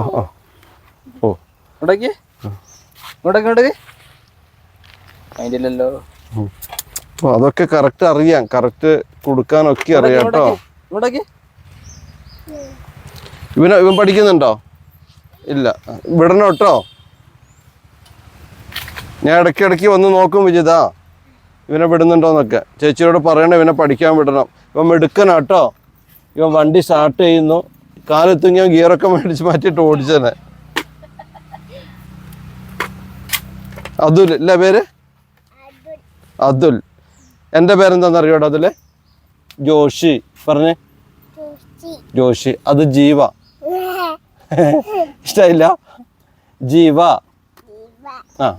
ഓ ഓ. ഓ ഇങ്ങോട്ടേക്ക്. ഇങ്ങോട്ടേക്ക് ഇങ്ങോട്ടേക്ക്. അതിന്റെ ഇല്ലല്ലോ ഓ, അതൊക്കെ കറക്റ്റ് അറിയാം. കറക്റ്റ് കൊടുക്കാനൊക്കെ അറിയാം കേട്ടോ. ഇങ്ങോട്ടേക്ക്. ഇവൻ ഇവൻ പഠിക്കുന്നുണ്ടോ? ഇല്ല. വിടണം കേട്ടോ? ഞാൻ ഇടയ്ക്ക് ഇടയ്ക്ക് വന്ന് നോക്കും വിജിതാ. ഇവനെ വിടുന്നുണ്ടോന്നൊക്കെ. ചേച്ചിയോട് പറയണം ഇവനെ പഠിക്കാൻ വിടണം. ഇവൻ കേട്ടോ. ഇവൻ വണ്ടി സ്റ്റാർട്ട് ചെയ്യുന്നു. കാലെത്തും ഞാൻ ഗിയറൊക്കെ മേടിച്ച് മാറ്റിയിട്ട് ഓടിച്ചനെ. അതുൽ അല്ലേ പേര്? അതുൽ. എന്റെ പേരെന്താണെന്ന് അറിയോട്ടോ അതിൽ? ജോഷി. പറഞ്ഞേ. ജോഷി. അത് ജീവ. ഇഷ്ടായില്ല? ജീവ. ആ.